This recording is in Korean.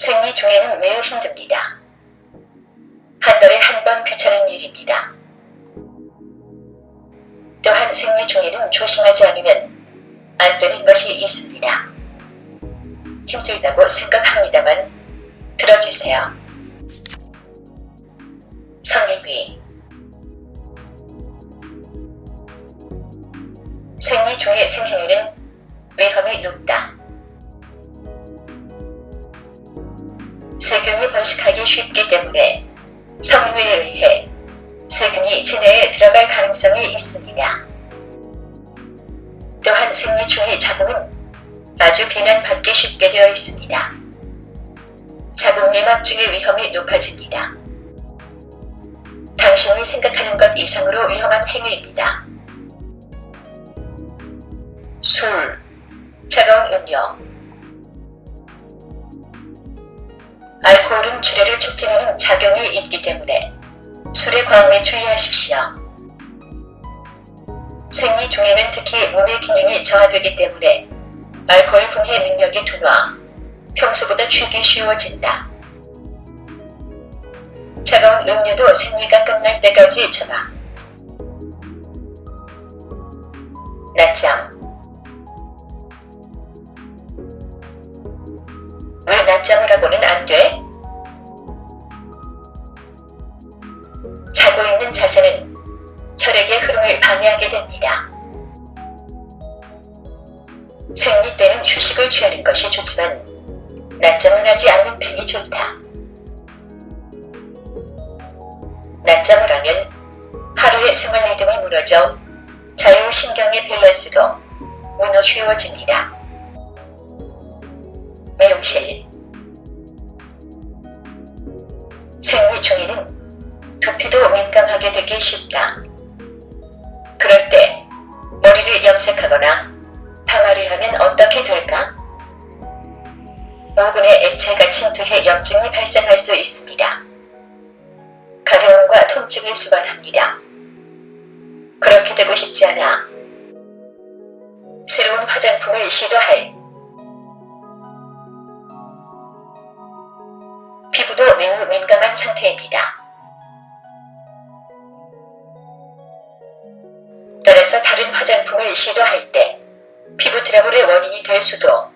생리 중에는 매우 힘듭니다. 한 달에 한 번 귀찮은 일입니다. 또한 생리 중에는 조심하지 않으면 안 되는 것이 있습니다. 힘들다고 생각합니다만 들어주세요. 성인위 생리 중의 생행위는 위험이 높다. 세균이 번식하기 쉽기 때문에 성인위에 의해 세균이 체내에 들어갈 가능성이 있습니다. 또한 생리 중의 자궁은 아주 비난받기 쉽게 되어 있습니다. 자궁 내막증의 위험이 높아집니다. 당신이 생각하는 것 이상으로 위험한 행위입니다. 술, 차가운 음료, 주례를 촉진하는 작용이 있기 때문에 술의 과음에 주의하십시오. 생리 중에는 특히 몸의 기능이 저하되기 때문에 알코올 분해 능력이 둔화, 평소보다 취기 쉬워진다. 차가운 음료도 생리가 끝날 때까지 전화. 낮잠. 왜 낮잠을 하고는 안 돼? 자세는 혈액의 흐름을 방해하게 됩니다. 생리 때는 휴식을 취하는 것이 좋지만 낮잠은 하지 않는 편이 좋다. 낮잠을 하면 하루의 생활 리듬이 무너져 자율신경의 밸런스도 무너지워집니다. 미용실 생리 중에는 두피도 민감하게 되기 쉽다. 그럴 때 머리를 염색하거나 파마를 하면 어떻게 될까? 모근에 액체가 침투해 염증이 발생할 수 있습니다. 가려움과 통증을 수반합니다. 그렇게 되고 싶지 않아. 새로운 화장품을 시도할 피부도 매우 민감한 상태입니다. 다른 화장품을 시도할 때 피부 트러블의 원인이 될 수도